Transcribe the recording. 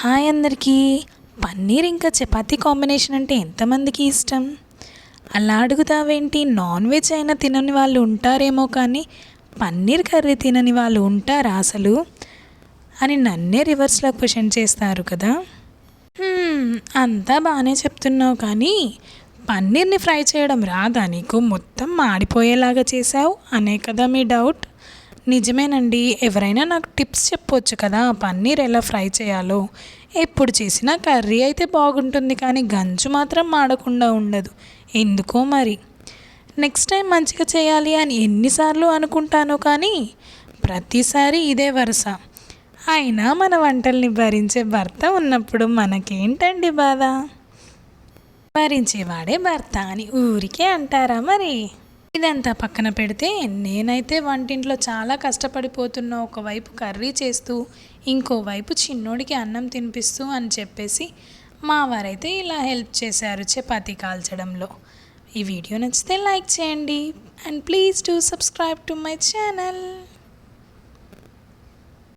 Hi అందరికీ. పన్నీర్ ఇంకా chapati combination అంటే ఎంతమందికి ఇష్టం? అలా అడుగుతావేంటి? నాన్ వెజ్ అయినా తినని వాళ్ళు ఉంటారేమో కానీ పన్నీర్ కర్రీ తినని వాళ్ళు ఉంటారా అసలు? అని నన్నే రివర్స్లో క్వశ్చన్ చేస్తారు కదా. అంతా బాగానే చెప్తున్నావు కానీ పన్నీర్ని ఫ్రై చేయడం రాదా? నీకు మొత్తం మాడిపోయేలాగా చేసావు అనే కదా మీ డౌట్. నిజమేనండి. ఎవరైనా నాకు టిప్స్ చెప్పొచ్చు కదా పన్నీర్ ఎలా ఫ్రై చేయాలో. ఎప్పుడు చేసినా కర్రీ అయితే బాగుంటుంది కానీ గంజు మాత్రం మాడకుండా ఉండదు. ఎందుకో మరి? నెక్స్ట్ టైం మంచిగా చేయాలి అని ఎన్నిసార్లు అనుకుంటాను కానీ ప్రతిసారి ఇదే వరుస. అయినా మన వంటల్ని భరించే భర్త ఉన్నప్పుడు మనకేంటండి బాధ? భరించేవాడే భర్త అని ఊరికే అంటారా మరి? ఇదంతా పక్కన పెడితే నేనైతే వంటింట్లో చాలా కష్టపడిపోతున్న ఒకవైపు కర్రీ చేస్తూ ఇంకోవైపు చిన్నోడికి అన్నం తినిపిస్తూ అని చెప్పేసి మా వారైతే ఇలా హెల్ప్ చేశారు చపాతీ కాల్చడంలో. ఈ వీడియో నచ్చితే లైక్ చేయండి. And please do subscribe to my channel.